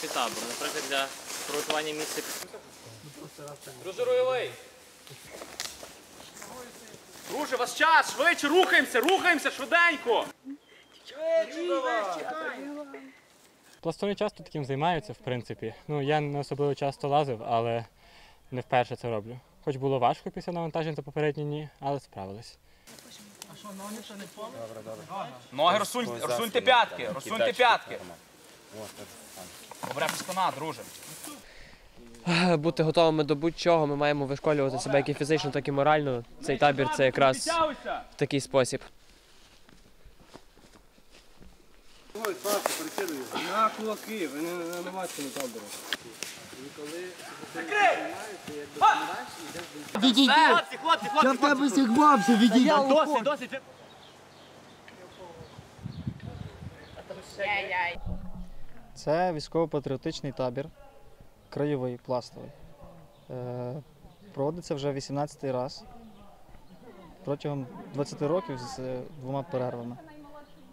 Під табору, наприклад, для приготування місця. Друже руйовий! Друже, вас час! Швидше рухаємося, рухаємося, швиденько! Пластуни часто таким займаються, в принципі. Ну, Я не особливо часто лазив, але не вперше це роблю. Хоч було важко після навантажень за попередні дні, але справились. Ноги ще не повністю? Добре, розсунь, розсуньте п'ятки, розсуньте п'ятки. Добре, спина, друже. бути готовими до будь-чого, ми маємо вишколювати себе як і фізично, так і морально. Цей табір це якраз в такий спосіб. На кулаки, ви не наливайте на табору. Хлопці, хлопці, хлопці, хлопці. Досить, досить. Це військово-патріотичний табір, краєвий пластовий. Е, проводиться вже 18-й раз протягом 20 років з двома перервами.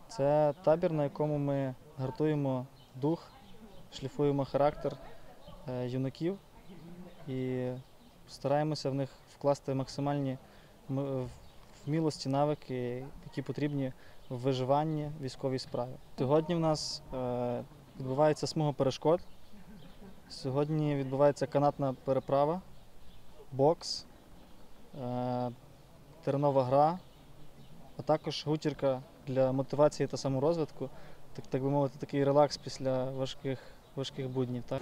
Це табір, на якому ми гартуємо дух, шліфуємо характер е, юнаків і стараємося в них вкласти максимальні вмілості, навики, які потрібні в виживанні військовій справі. Сьогодні в нас е, відбувається смуга перешкод. Сьогодні відбувається канатна переправа, бокс, е, теренова гра, а також гутірка для мотивації та саморозвитку, так, так би мовити, такий релакс після важких, важких буднів. Так?